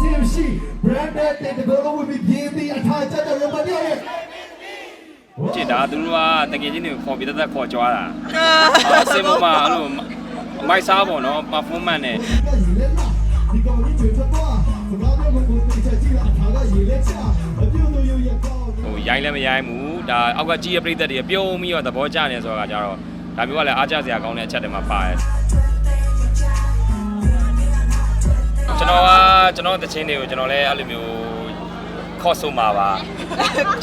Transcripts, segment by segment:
စီရှိ branded တဲ့တကောလုံးဝင်ပြီးပြင်းပြီးအထာကြတဲ့ရမတရဲ့ကြည့်ဒါသူတို့ကတကယ်ချင်းတွေခေါ်ပြီးတက်တက်ခေါ်ကြွားတာအစင်ပေါ်မှာအဲ့လိုမိုက်စားပေါ့နော် performance နဲ့ဒီကောင်ကြီးကျွေးထွက်သွားစကားပြောဖို့ကိုတိကျကြည့်လာအထာကရေလက်ချအပြုံးတို့ရရကောင်းဟိုရိုင်းလည်းမရိုင်းဘူးဒါအောက်ကကြီးရပြိသက်တွေပြုံးပြီးတော့သဘောကျနေဆိုတော့ကြတော့ဒါမျိုးကလည်းအားကျစရာကောင်းတဲ့အချက်တွေမှာပါတယ် ကကျွန်တော်တချင်းတွေကိုကျွန်တော်လည်းအဲ့လိုမျိုးခေါ်ဆိုမှာပါ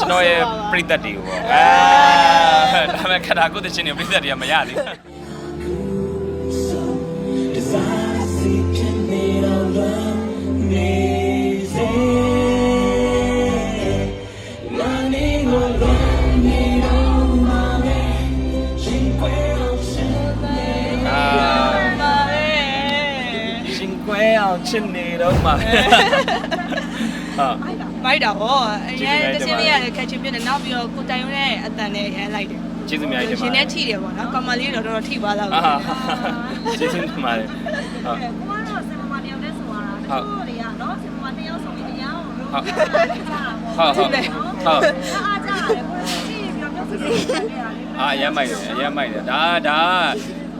ကျွန်တော်ရဲ့ပြိသက်တွေကိုပေါ့အဲဒါပေမဲ့ခတာကိုတချင်းတွေပြိသက်တွေကမရသေးဘူးအာ အောင်ချစ်နေတော့မှာဟာမိုက်တာဟောအကျေးရင်ဇူးတများစတင်င်းပါလေးရခက်ချင်းပြနေနောက်ပြီးတော့ကိုတိုင်ရုံးနဲ့အတန်နဲ့ရမ်းလိုက်တယ်ကျေးဇူးများတင်ပါရှင်နဲ့ထိတယ်ပေါ့နော်ကောင်မလေးတော့တော်တော်ထိသွားတော့အာကျေးဇူးတင်ပါတယ်ဟုတ် ကိုကတော့စင်မမတယောက်တည်းဆိုရတာတချို့တွေကနော်စင်မမတယောက်ဆိုပြီးတရားကိုလို့ပြောတာကြတာပေါ့ဟုတ်ဟုတ်ဟုတ်အားကြတယ်ကိုကြည့်ပြီးတော့ပြောစစ်စစ်နေရလေ အာအရမ်းမိုက်တယ်အရမ်းမိုက်တယ်ဒါဒါ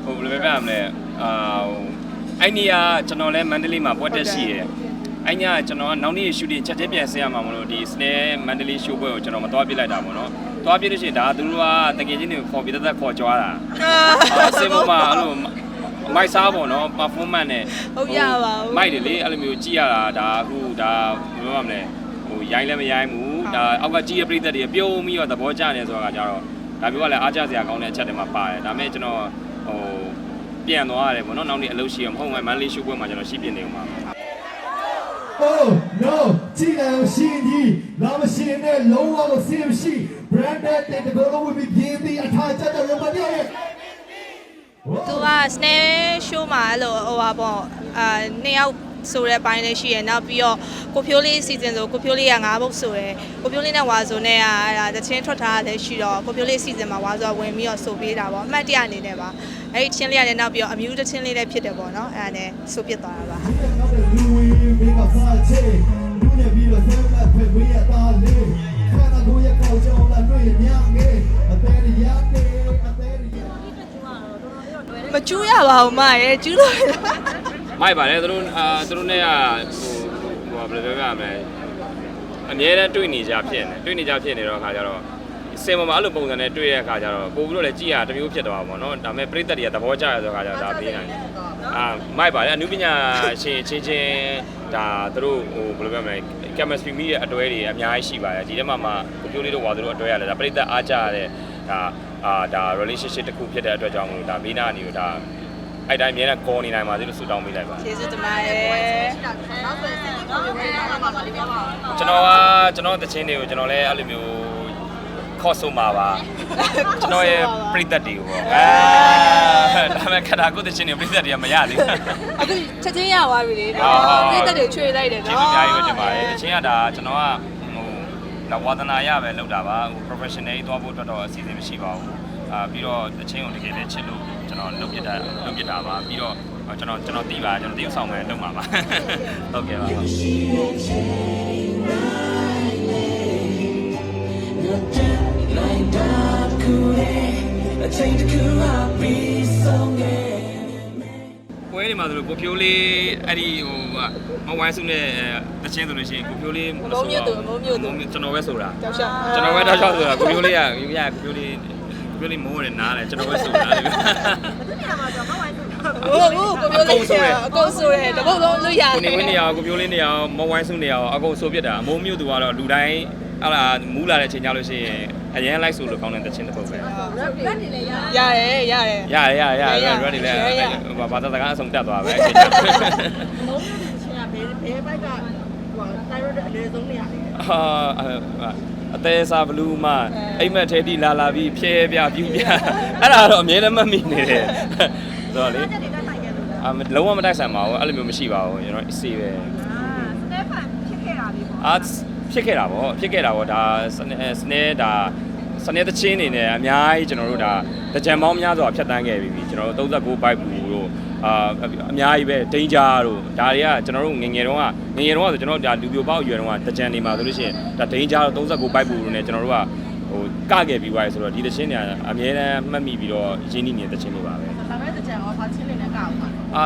ဟိုဘယ်လိုပြောပြမလဲအာဟို အဲ့နေရာကျွန်တော်လဲမန္တလေးမှာပွဲတက်ရှိရယ်အဲ့ညကျွန်တော်ကနောက်နေ့ရှူတင်ချက်ချင်းပြန်ဆင်းရမှာမလို့ဒီစနေမန္တလေးရှိုးပွဲကိုကျွန်တော်မသွားပြစ်လိုက်တာပေါ့နော်သွားပြစ်လို့ရှိရင်ဒါသူတို့ကတကယ်ချင်းတွေခေါ်ပြီးတက်တက်ခေါ်ကြွားတာအစင်ပေါ်မှာအဲ့လိုမိုက်စားပေါ့နော် performance နဲ့ဟုတ်ရပါဘူးမိုက်တယ်လေအဲ့လိုမျိုးကြည့်ရတာဒါအခုဒါဘယ်လိုမှမလဲဟိုရိုင်းလည်းမရိုင်းဘူးဒါအောက်ကကြီးရပြိသက်တွေပြုံးပြီးတော့သဘောကျနေဆိုတော့ကြတော့ဒါမျိုးကလည်းအားကျစရာကောင်းတဲ့အချက်တွေမှာပါတယ်ဒါပေမဲ့ကျွန်တော်ဟို ပြန်သွားရတယ်ပေါ့နော်နောက်နေ့အလုပ်ရှိရမဟုတ်မှမန်လေးရှုပ်ပွဲမှာကျွန်တော်ရှိပြနေအောင်ပါ Oh no ကြည့်တယ်ရှင်ကြီးလာမရှင်နဲ့လုံးဝကိုစီရှိ branded တဲ့တကောလုံးဝင်ပြီးပြင်းပြီးအထာကြတဲ့ရမတရဲ့သူက snare show မှာအဲ့လိုဟိုပါပေါ့အာနှစ်ယောက် ဆိုတဲ့ဘိုင်းလေးရှိရယ်နောက်ပြီးတော့ကိုဖြိုးလေး season ဆိုကိုဖြိုးလေးက၅ဘုတ်ဆိုရယ်ကိုဖြိုးလေးနဲ့ဝါဆိုနဲ့ကအဲ့ဒါတချင်းထွက်ထားတဲ့ရှိတော့ကိုဖြိုးလေး season မှာဝါဆိုကဝင်ပြီးတော့ဆိုပေးတာပေါ့အမှတ်တရအနေနဲ့ပါအဲ့ဒီချင်းလေးကလည်းနောက်ပြီးတော့အမျိုးတစ်ချင်းလေးလည်းဖြစ်တယ်ပေါ့နော်အဲ့ဒါနဲ့ဆိုပြစ်သွားတာပါနောက်တဲ့လူဝင်ပြီးကစားချေလူနဲ့ပြီးတော့ဆဲမဲ့ဖွင့်ခွေးရတာလေးခန္ဓာကိုယ်ရဲ့ကောက်ကြောင်းလာတွေ့ရမြငယ်အသေးရရတယ်အသေးရမကျူးရပါဘူးမရဲ့ကျူးလို့ရလား မိုက်ပါတယ်သူတို့အာသူတို့နဲ့ကဟိုဟိုဘယ်လိုပြောပြမလဲအများနဲ့တွေ့နေကြဖြစ်နေတွေ့နေကြဖြစ်နေတော့အခါကျတော့စင်ပေါ်မှာအဲ့လိုပုံစံနဲ့တွေ့ရတဲ့အခါကျတော့ပို့ပြီးတော့လည်းကြည့်ရတစ်မျိုးဖြစ်သွားပါဘောနော်ဒါပေမဲ့ပြိတ္တတွေကသဘောကျရဆိုတော့အခါကျတော့ဒါပေးနိုင်တယ်အာမိုက်ပါတယ်အနုပညာရှင်ချင်းချင်းဒါသူတို့ဟိုဘယ်လိုပြောမလဲ chemistry မိရဲ့အတွဲတွေအများကြီးရှိပါတယ်ဒီထဲမှာမှကိုပြိုးလေးတို့ဝါသူတို့အတွဲရတယ်ဒါပြိတ္တအားကြရတဲ့ဒါအာဒါ relationship တစ်ခုဖြစ်တဲ့အတွက်ကြောင့်မလို့ဒါဘေးနာနေကိုဒါ အဲ့တိုင်းအများနဲ့ကောနေနိုင်ပါသေးလို့ဆုတောင်းပေးလိုက်ပါကျေးဇူးတင်ပါတယ်နောက်ဆိုစင်ကိုပြောတာပါပါလေးပြောပါကျွန်တော်ကကျွန်တော်တချင်းတွေကိုကျွန်တော်လည်းအဲ့လိုမျိုးခေါ်ဆိုမှာပါကျွန်တော်ရဲ့ပြိသက်တွေကိုပေါ့အဲဒါပေမဲ့ခတာကိုတချင်းတွေပြိသက်တွေကမရသေးဘူးအခုချက်ချင်းရသွားပြီလေဟုတ်ဟုတ်ဟုတ်ပြည့်တဲ့တွေချွေလိုက်တယ်ကျေးနော်ဇူးအများကြီးပဲတင်ပါတယ်တချင်းကဒါကျွန်တော်ကဟိုဒါဝါသနာရပဲလုပ်တာပါဟို professional ကြီးသွားဖို့အတွက်တော့အစီအစဉ်မရှိပါဘူးအာပြီးတော့တချင်းကိုတကယ်လည်းချစ်လို့ ကျွန်တော်လုပ်ပြတာလုပ်ပြတာပါပြီးတော့ကျွန်တော်ကျွန်တော်တီးပါကျွန်တော်တီးဆောင်မယ်လုပ်မှာပါဟုတ်ကဲ့ပါပွဲတွေမှာဆိုလို့ကိုဖြိုးလေးအဲ့ဒီဟိုမဝိုင်းစုနဲ့တချင်းဆိုလို့ရှိရင်ကိုဖြိုးလေးကျွန်တော်ပဲဆိုတာကြောက်ရှောက်ကျွန်တော်ပဲတောက်ချောက်ဆိုတာကိုဖြိုးလေးကယူရကိုဖြိုးလေး ကိုဖြိုးလေးမိုးရတယ်နားတယ်ကျွန်တော်ပဲဆိုတာလေဘယ်နေရာမှာဆိုမဝိုင်းဆိုတော့ဟုတ်ဘူးကိုပြောလို့ရှိရအကုန်ဆိုရတပုတ်လုံးလွတ်ရကိုနေဝင်းနေရကိုဖြိုးလေးနေရမဝိုင်းစုနေရအကုန်ဆိုပြစ်တာအမိုးမြို့သူကတော့လူတိုင်းအဲ့ဒါမူးလာတဲ့အချိန်ကြလို့ရှိရင်အရင်လိုက်ဆိုလို့ကောင်းတဲ့တချင်းတစ်ပုတ်ပဲရက်နေလေရရတယ်ရတယ်ရရရရ ready လဲဘာသာစကားအဆုံးတက်သွားပဲအချိန်ကြမုန်းနေတဲ့ချင်းကဘယ်ဘယ်ဘက်ကဟိုတိုင်းရတဲ့အလေဆုံးနေရလေဟာ အသေးစားဘလူးမအိမ်မက်ထဲတိလာလာပြီးဖြဲပြပြူပြအဲ့ဒါတော့အမြဲတမ်းမမိနေတယ်ဆိုတော့လေတက်နေတဲ့တိုင်ရလို့လားအမလုံးဝမတိုက်ဆိုင်ပါဘူးအဲ့လိုမျိုးမရှိပါဘူးကျွန်တော်အစီပဲအာစတေဖန်ဖြစ်ခဲ့တာလေးပေါ့အာဖြစ်ခဲ့တာဗောဖြစ်ခဲ့တာဗောဒါစနေစနေဒါစနေတချင်းနေနဲ့အများကြီးကျွန်တော်တို့ဒါတကြံပေါင်းများစွာဖြတ်တန်းခဲ့ပြီးပြီကျွန်တော်တို့39 byte ဘူးတို့ အာအများကြီးပဲဒိန်ဂျာတို့ဒါတွေကကျွန်တော်တို့ငယ်ငယ်တုန်းကငယ်ငယ်တုန်းကဆိုကျွန်တော်ဒါလူပြိုပေါက်အရွယ်တုန်းကတကြံနေမှာဆိုလို့ရှိရင်ဒါဒိန်ဂျာတို့39ပိုက်ပူလို့ ਨੇ ကျွန်တော်တို့ကဟိုကခဲ့ပြီးသွားပြီဆိုတော့ဒီတချင်းတွေကအများတမ်းမှတ်မိပြီးတော့ရင်းနှီးနေတဲ့တချင်းတွေပါပဲဒါပေမဲ့တကြံရောဘာချင်းနေနဲ့ကောက်ပါအာ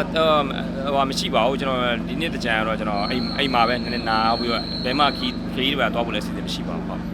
ဟိုမရှိပါဘူးကျွန်တော်ဒီနေ့တကြံကတော့ကျွန်တော်အိမ်အိမ်မှာပဲနည်းနည်းနားပြီးတော့ဘယ်မှခီးခီးတွေပါသွားဖို့လည်းစီစဉ်မရှိပါဘူးဟုတ်